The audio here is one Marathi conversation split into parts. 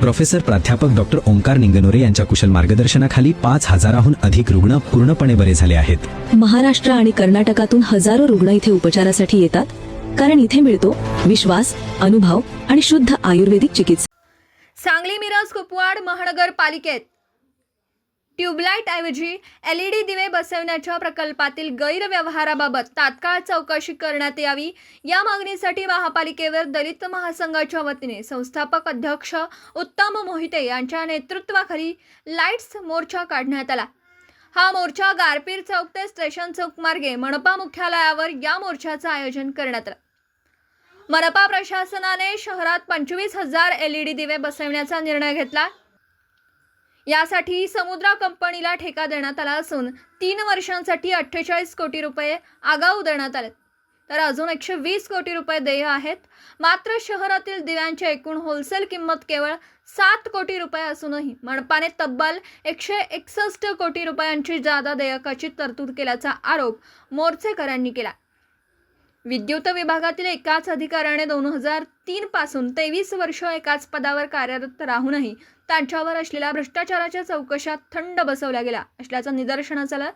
Professor प्राध्यापक डॉक्टर ओंकार निंगनोरे यांच्या कुशल मार्गदर्शनाखाली पाच हजाराहून अधिक रुग्ण पूर्णपणे बरे झाले आहेत. महाराष्ट्र आणि कर्नाटकातून हजारो रुग्ण इथे उपचारासाठी येतात. कारण इथे मिळतो विश्वास अनुभव आणि शुद्ध आयुर्वेदिक चिकित्सा. सांगली मिरज कुपवाड महानगरपालिकेत ट्यूबलाईट ऐवजी डी दिवे बसवण्याच्या प्रकल्पातील गैरव्यवहाराबाबत तात्काळ चौकशी करण्यात यावी. या मागणीसाठी महापालिकेवर दलित महासंघाच्या वतीने संस्थापक अध्यक्ष उत्तम मोहिते यांच्या नेतृत्वाखाली लाईट्स मोर्चा काढण्यात आला. हा मोर्चा गारपीर चौक ते स्टेशन चौक मार्गे मनपा मुख्यालयावर या मोर्चाचं आयोजन करण्यात आलं. मनपा प्रशासनाने शहरात पंचवीस हजार एल ई डी दिवे बसवण्याचा निर्णय घेतला. यासाठी समुद्रा कंपनीला ठेका देण्यात आला असून तीन वर्षांसाठी अठ्ठेचाळीस कोटी रुपये आगाऊ देण्यात आले. तर अजून एकशे वीस कोटी रुपये देय आहेत. मात्र शहरातील दिव्यांची एकूण होलसेल किंमत केवळ सात कोटी रुपये असूनही मनपाने तब्बल एकशे एकसष्ट कोटी रुपयांची जादा देयकाची तरतूद केल्याचा आरोप मोर्चेकरांनी केला. विद्युत विभागातील एकाच अधिकाऱ्याने दोन हजार तीन पासून तेवीस वर्ष एकाच पदावर कार्यरत राहूनही त्यांच्यावर असलेल्या भ्रष्टाचाराच्या चौकशात थंड बसवल्या गेल्या असल्याचं निदर्शनास आलं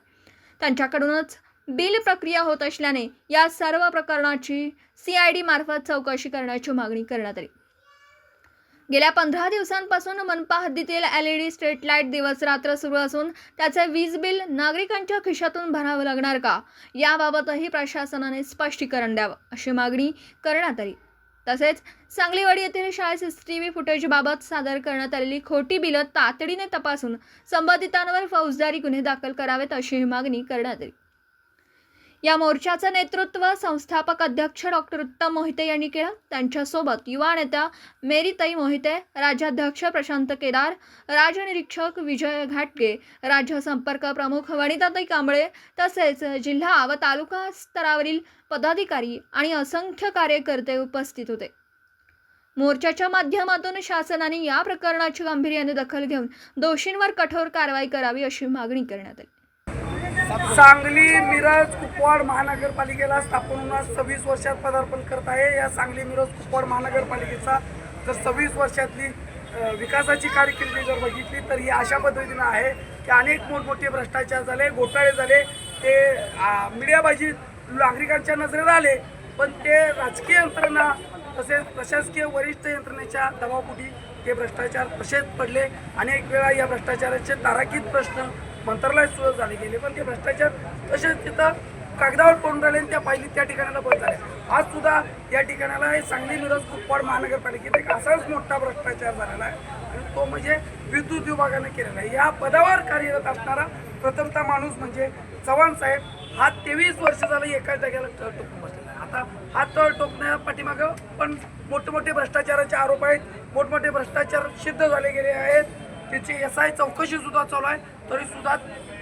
त्यांच्याकडूनच बिल प्रक्रिया होत असल्याने या सर्व प्रकरणाची सी आय डी मार्फत चौकशी करण्याची मागणी करण्यात आली. गेल्या पंधरा दिवसांपासून मनपा हद्दीतील L E D street light दिवस रात्र सुरू असून त्याचे वीज बिल नागरिकांच्या खिशातून भरावं लागणार का? याबाबतही प्रशासनाने स्पष्टीकरण द्यावं अशी मागणी करण्यात आली. तसेच सांगलीवाडी येथील शाळेत सीसीटीव्ही फुटेजबाबत सादर करण्यात आलेली खोटी बिलं तातडीने तपासून संबंधितांवर फौजदारी गुन्हे दाखल करावेत अशी मागणी करण्यात आली. या मोर्चाचं नेतृत्व संस्थापक अध्यक्ष डॉक्टर उत्तम मोहिते यांनी केलं. त्यांच्यासोबत युवा नेत्या मेरीताई मोहिते राज्याध्यक्ष प्रशांत केदार राजनिरीक्षक विजय घाटगे राज्य संपर्क प्रमुख वनिताताई कांबळे तसेच जिल्हा व तालुका स्तरावरील पदाधिकारी आणि असंख्य कार्यकर्ते उपस्थित होते. मोर्चाच्या माध्यमातून शासनाने या प्रकरणाची गांभीर्याने दखल घेऊन दोषींवर कठोर कारवाई करावी अशी मागणी करण्यात आली. सांगली मिरज कुपवाड महानगरपालिकेला स्थापन होणार सव्वीस वर्षात पदार्पण करत आहे. या सांगली मिरज कुपवाड महानगरपालिकेचा जर सव्वीस वर्षातली विकासाची कारकिर्दी जर बघितली तर ही अशा पद्धतीनं आहे की अनेक मोठमोठे भ्रष्टाचार झाले घोटाळे झाले. ते मीडियाबाजी नागरिकांच्या नजरेत आले पण ते राजकीय यंत्रणा तसेच प्रशासकीय वरिष्ठ यंत्रणेच्या दबावपुटी ते भ्रष्टाचार तसेच पडले. अनेक वेळा या भ्रष्टाचाराचे ताराकीत प्रश्न मंत्रालयात सुरू झाले. गेले पण ते भ्रष्टाचार तसेच तिथं कागदावर पडून राहिले आणि त्या पाहिली त्या ठिकाणाला बंद झाल्या आज सुद्धा या ठिकाणाला हे सांगली मिरज कुपवाड महानगरपालिकेत एक असाच मोठा भ्रष्टाचार झालेला आहे. आणि तो म्हणजे विद्युत विभागाने केलेला आहे. या पदावर कार्यरत असणारा प्रथमतः माणूस म्हणजे चव्हाण साहेब. हा तेवीस वर्ष झालं एकाच जागेला तळ टोकून बसलेला आहे. आता हा तळ टोकण्या पाठीमागं पण मोठमोठे भ्रष्टाचाराचे आरोप आहेत. मोठमोठे भ्रष्टाचार सिद्ध झाले गेले आहेत. त्याची एस आय चौकशी सुद्धा चालू आहे. तरी सुद्धा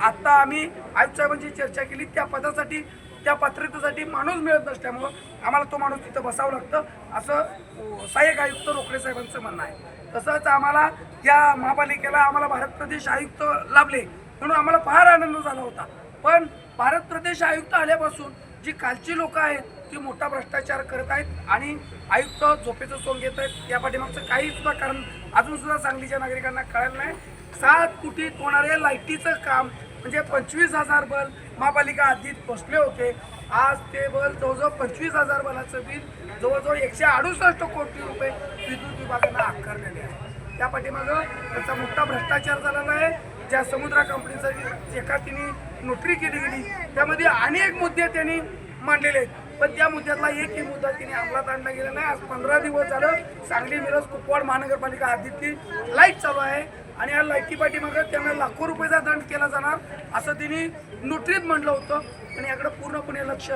आता आम्ही आयुक्तसाहेबांची चर्चा केली. त्या पदासाठी त्या पात्रतेसाठी माणूस मिळत नसल्यामुळं आम्हाला तो माणूस तिथं बसावं लागतं असं सहाय्यक आयुक्त रोकडे साहेबांचं म्हणणं आहे. तसंच आम्हाला या महापालिकेला आम्हाला भारत प्रदेश आयुक्त लाभले म्हणून आम्हाला फार आनंद झाला होता. पण भारत प्रदेश आयुक्त आल्यापासून जी कालची लोक आहेत ती मोठा भ्रष्टाचार करत आहेत आणि आयुक्त झोपेचं सोंग घेत आहेत या पाठीमागचं काही सुद्धा कारण अजून सुद्धा सांगलीच्या नागरिकांना कळलं नाही. सात कोटीत होणारे लाईटीचं काम म्हणजे पंचवीस हजार बल महापालिका आधीच बसले होते. आज ते बल जवळजवळ पंचवीस हजार बलाचं बिल जवळजवळ एकशे अडुसष्ट कोटी रुपये विद्युत विभागानं आकारलेले आहे. त्या पाठीमागं त्याचा मोठा भ्रष्टाचार झालेला आहे. ज्या समुद्रा कंपनीचं एका तिने नोटरी केली गेली. त्यामध्ये अनेक मुद्दे त्यांनी मांडलेले आहेत. पण त्या मुद्द्यातला एकही मुद्दा तिने अंमलात आणला गेला नाही. आज पंधरा दिवस झालं सांगली मिरज कुपवाड महानगरपालिका हद्दीतली लाइट चालू आहे आणि या लाईटी पाठीमागं त्यांना लाखो रुपयाचा दंड केला जाणार असं तिने नोटरीत म्हटलं होतं. आणि याकडे पूर्णपणे लक्ष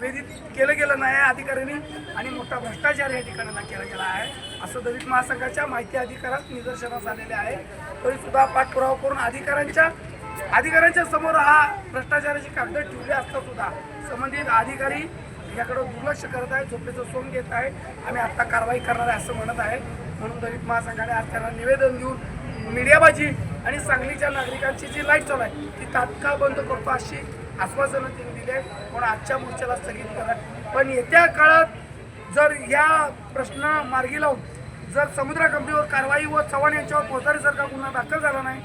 वेधित केलं गेलं नाही आहे अधिकाऱ्यांनी आणि मोठा भ्रष्टाचार या ठिकाणाला केला गेला आहे. असं दलित महासंघाच्या माहिती अधिकारात निदर्शनास आलेले आहे. तरीसुद्धा पाठपुरावा करून अधिकाऱ्यांच्या अधिकाऱ्यांच्या समोर हा भ्रष्टाचाराची कागद ठेवली असता सुद्धा संबंधित अधिकारी याकडे दुर्लक्ष करत आहे झोपेचं सोंग घेत आहे आम्ही आत्ता कारवाई करणार आहे असं म्हणत आहे. म्हणून दलित महासंघाने आज त्यांना निवेदन देऊन मीडियाबाजी आणि सांगलीच्या नागरिकांची जी लाइट चालू आहे ती तात्काळ बंद करतो अशी आश्वासनं त्यांनी दिली आहे म्हणून आजच्या मोर्चाला स्थगित करा पण येत्या काळात जर या प्रश्न मार्गी लावून जर समुद्र कंपनीवर कारवाई व चव्हाण यांच्यावर फौजदारीसारखा गुन्हा दाखल झाला नाही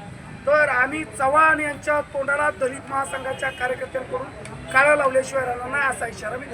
तर आम्ही चव्हाण यांच्या तोंडाला दलित महासंघाच्या कार्यकर्त्यांकडून काळा लावल्याशिवाय राहणार नाही असा इशारा मी